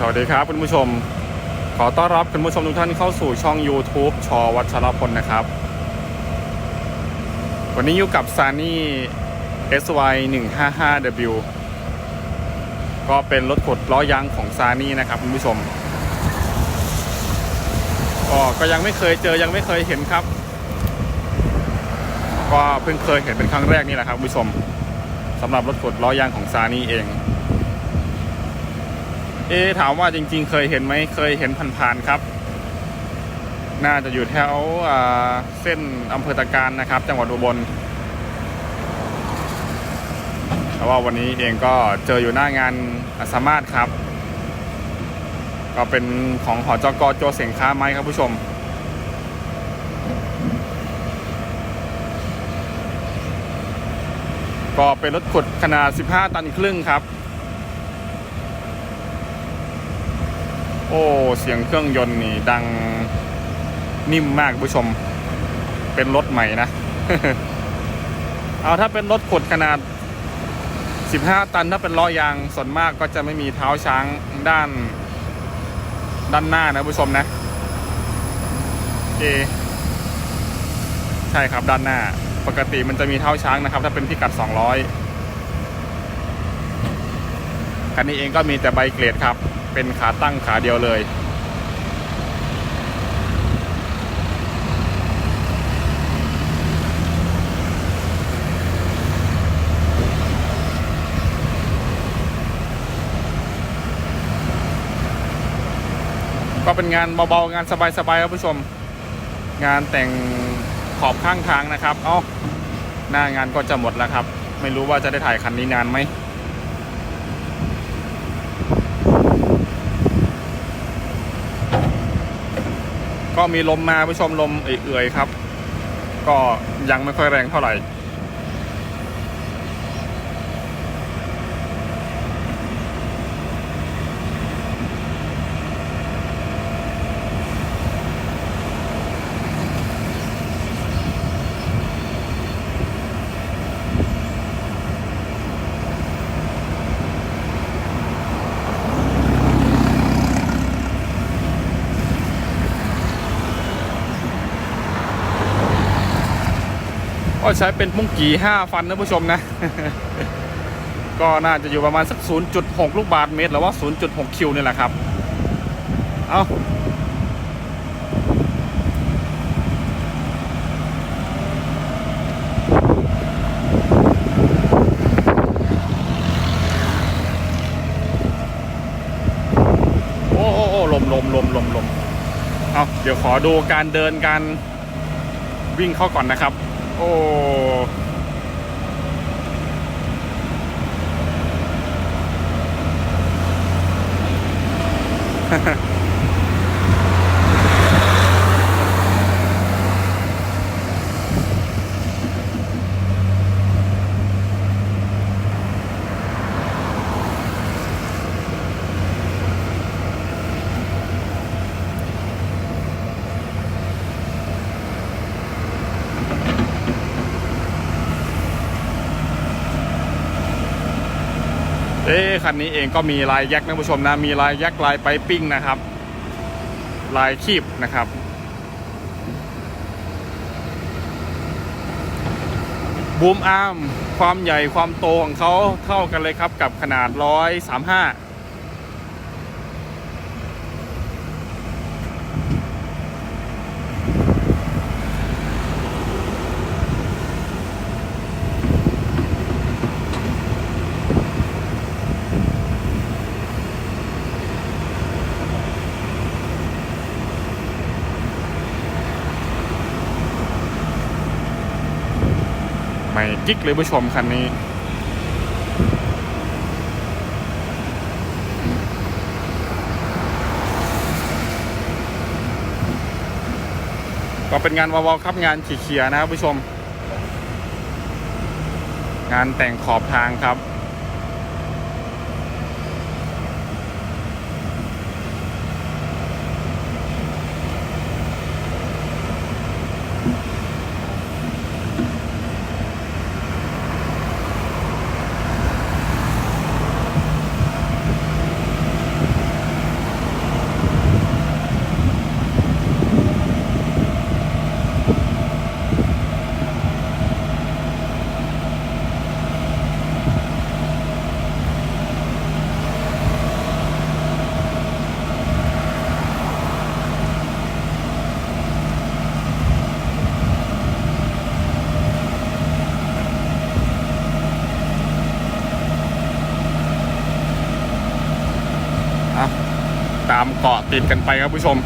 สวัสดีครับคุณผู้ชม ขอต้อนรับคุณผู้ชมทุกท่านเข้าสู่ช่อง YouTube ชอวัชรพลนะครับ วันนี้อยู่กับซานี่ SY 155W ก็เป็นรถขดล้อยางของซานี่นะครับคุณผู้ชมก็ก็ยังไม่เคยเจอยังไม่เคยเห็นครับ ก็เพิ่งเคยเห็นเป็นครั้งแรกนี่แหละครับคุณผู้ชมสำหรับรถขดล้อยางของซานี่เอง เอถามว่าจริง ๆ เคยเห็นไหมเคยเห็นผ่านๆครับ น่าจะอยู่แถวเส้นอำเภอตะการนะครับ จังหวัดอุบลแต่ว่าวันนี้เองก็เจออยู่หน้างานอาสามารถครับ ก็เป็นของหอจกโจเสียงค้าไม้ครับผู้ชมก็เป็นรถขุดขนาด 15 ตันครึ่งครับ โอ้เสียงเครื่องยนต์นี่ดังนิ่มมากผู้ชม เป็นรถใหม่นะ เอาถ้าเป็นรถขุดขนาด 15 ตันถ้าเป็นล้อยางส่วนมากก็จะไม่มีเท้าช้างด้าน ด้านหน้านะผู้ชมนะเอใช่ครับด้านหน้า ปกติมันจะมีเท้าช้างนะครับ ถ้าเป็นพิกัด 200คันนี้เองก็มีแต่ใบเกรดครับ เป็นขาตั้งขาเดียวเลย ก็เป็นงานเบาๆ งานสบายๆครับผู้ชม งานแต่งขอบข้างทางนะครับ เอ้า หน้างานก็จะหมดแล้วครับ ไม่รู้ว่าจะได้ถ่ายคันนี้นานไหม ก็มีลมมาผู้ชมลมเอื่อยๆครับ ก็ยังไม่ค่อยแรงเท่าไหร่ ก็ใช้เป็นมุ้งกี่5ฟันนะผู้ชมนะ ก็น่าจะอยู่ประมาณสัก 0.6 ลูกบาทเมตร หรือว่า 0.6 คิวนี่แหละครับ เอาโอ้โอ้โอ้ลมลมลมลมลมเอาเดี๋ยวขอดูการเดินการวิ่งเข้าก่อนนะครับ โอ้ เอ๊คันนี้เองก็มีลายยักษ์นะผู้ชมนะ มีลายยักษ์ลายไปปิ้งนะครับ ลายคีบนะครับ บูมอาร์มความใหญ่ความโตของเขาเท่ากันเลยครับกับขนาด 135 กิ๊กเลยผู้ชมคันนี้ ก็เป็นงานวาวครับงานขี่เขียนะครับผู้ชม งานแต่งขอบทางครับ ติดกันไปครับผู้ชม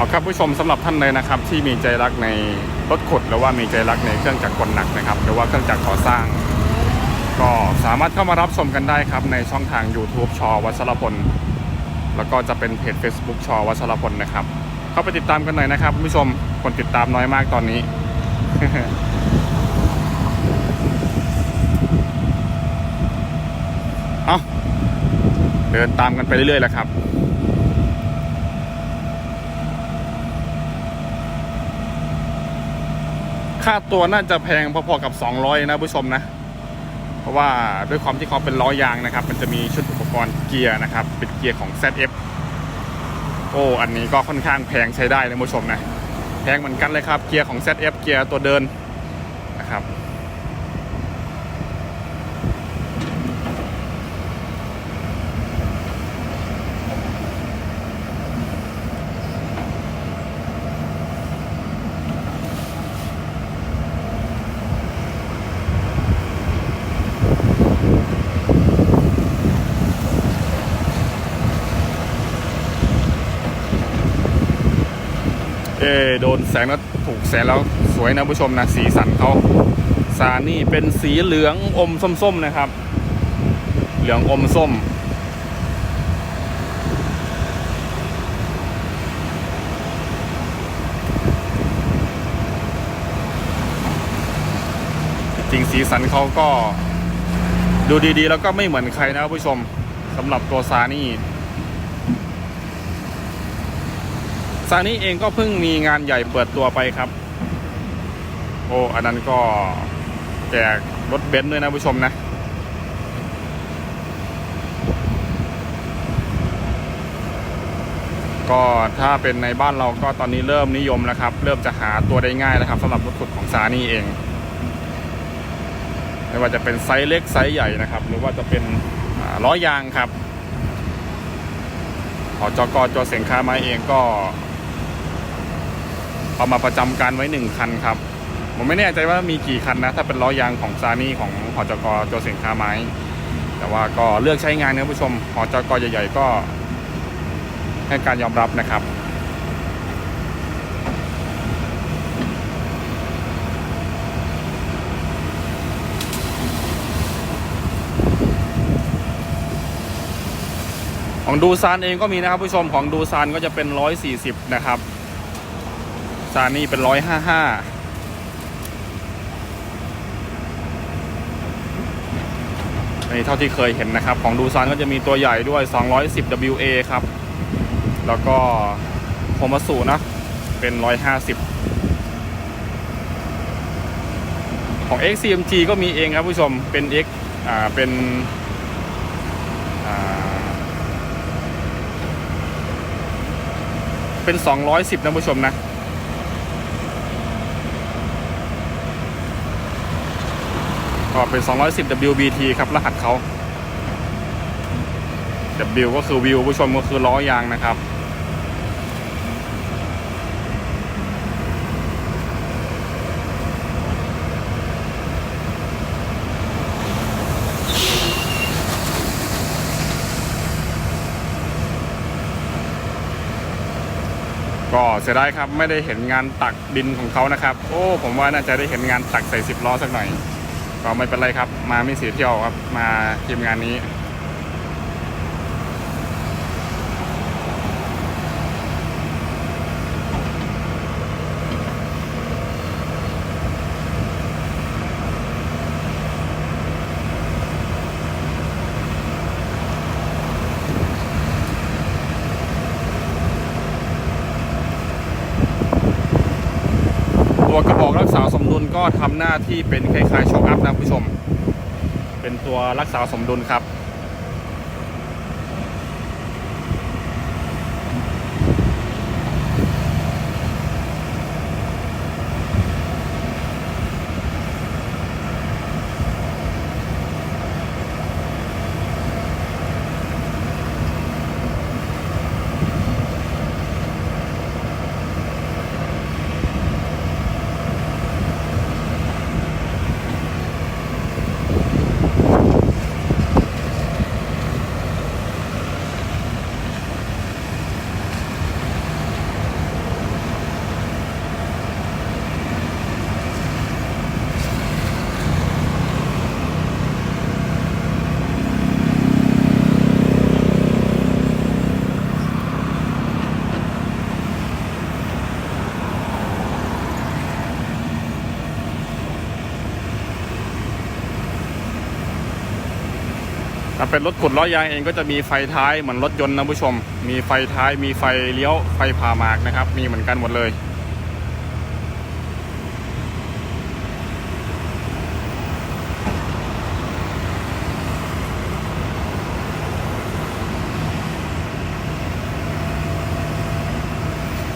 เอาครับผู้ชมสำหรับท่านเลยนะครับ ที่มีใจรักในรถขุดหรือว่ามีใจรักในเครื่องจักรกลหนักนะครับ หรือว่าเครื่องจักรก่อสร้าง ก็สามารถเข้ามารับชมกันได้ครับ ในช่องทาง YouTube ชอวัชรพลแล้วก็จะเป็นเพจ Facebook ชอวัชรพลนะครับ เข้าไปติดตามกันหน่อยนะครับคุณผู้ชมคนติดตามน้อยมากตอนนี้เอาเดินตามกันไปเรื่อยๆแหละครับ ค่าตัวน่าจะแพงพอๆกับ 200 นะผู้ชมนะ เพราะว่าด้วยความที่เขาเป็นล้อยางนะครับ มันจะมีชุดอุปกรณ์เกียร์นะครับ เป็นเกียร์ของ ZF โอ้อันนี้ก็ค่อนข้างแพงใช้ได้นะผู้ชมนะ แพงเหมือนกันเลยครับ เกียร์ของ ZF เกียร์ตัวเดินนะครับ นแสงแล้วถูกแสงแล้วสวยนะผู้ชมนะสีสันเขาสานี่เป็นสีเหลืองอมส้มๆนะครับ เหลืองอมส้ม จริงสีสันเขาก็ดูดีๆ แล้วก็ไม่เหมือนใครนะผู้ชมสำหรับตัวซานี่ ซานี่เองก็เพิ่งมีงานใหญ่เปิดตัวไปครับ โอ้อันนั้นก็แจกรถเบนซ์ด้วยนะผู้ชมนะก็ถ้าเป็นในบ้านเราก็ตอนนี้เริ่มนิยมแล้วครับ เริ่มจะหาตัวได้ง่ายแล้วครับสำหรับรถขุดของซานี่เอง ไม่ว่าจะเป็นไซส์เล็กไซส์ใหญ่นะครับ หรือว่าจะเป็นล้อยางครับหอจอกอจอเสียงค้าไม้เองก็ เอามาประจำการไว้หนึ่งคันครับ ผมไม่แน่ใจว่ามีกี่คันนะ ถ้าเป็นล้อยางของซานี่ของหอจกจเสียงค้าไม้ แต่ว่าก็เลือกใช้งานนะผู้ชมหอจกใหญ่ ๆ ก็ ให้การยอมรับนะครับของดูซานเองก็มีนะครับผู้ชมของดูซานก็จะเป็น 140 นะครับ ซานี่เป็น155ในเท่าที่เคยเห็นนะครับ ของดูซานก็จะมีตัวใหญ่ด้วย 210 WA ครับ แล้วก็โคมาสูนะ เป็น 150 ของ XCMG ก็มีเองครับผู้ชม เป็น X อ่า เป็น อ่า เป็น 210 นะผู้ชมนะ ก็เป็น 210 WBT ครับ รหัสเขา W ก็คือวิวผู้ชมก็คือล้อยางนะครับ ก็เสียดายครับไม่ได้เห็นงานตักดินของเขานะครับ โอ้ ผมว่าน่าจะได้เห็นงานตักใส่สิบล้อสักหน่อย ก็ไม่เป็นไรครับ มาไม่เสียเที่ยวครับ มาทีมงานนี้ ตัวกระบอกรักษาสมดุลก็ทำหน้าที่เป็นคล้ายๆโชคอัพนะผู้ชม เป็นตัวรักษาสมดุลครับ เป็นรถขุดล้อยางเองก็จะมีไฟท้ายเหมือนรถยนต์นะผู้ชม มีไฟท้ายมีไฟเลี้ยวไฟผ่าหมากนะครับ มีเหมือนกันหมดเลย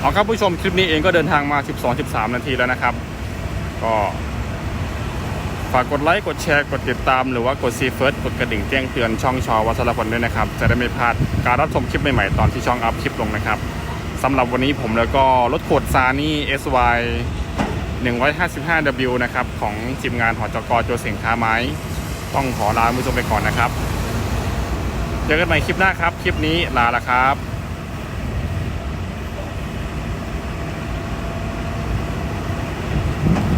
เอาครับผู้ชมคลิปนี้เองก็เดินทางมา 12-13 นาทีแล้วนะครับ ก็ ฝากกดไลค์กดแชร์กดติดตาม หรือว่ากดซีเฟิร์สกดกระดิ่งแจ้งเตือนช่องชอวัชรพลด้วยนะครับ จะได้ไม่พลาดการรับชมคลิปใหม่ๆ ตอนที่ช่องอัพคลิปลงนะครับสำหรับวันนี้ผมแล้วก็รถขดซานี่ SY 155W นะครับ ของทีมงานหอจกโจเสียงค้าไม้ ต้องขอลาคุณผู้ชมไปก่อนนะครับ เจอกันใหม่คลิปหน้าครับ คลิปนี้ลาละครับ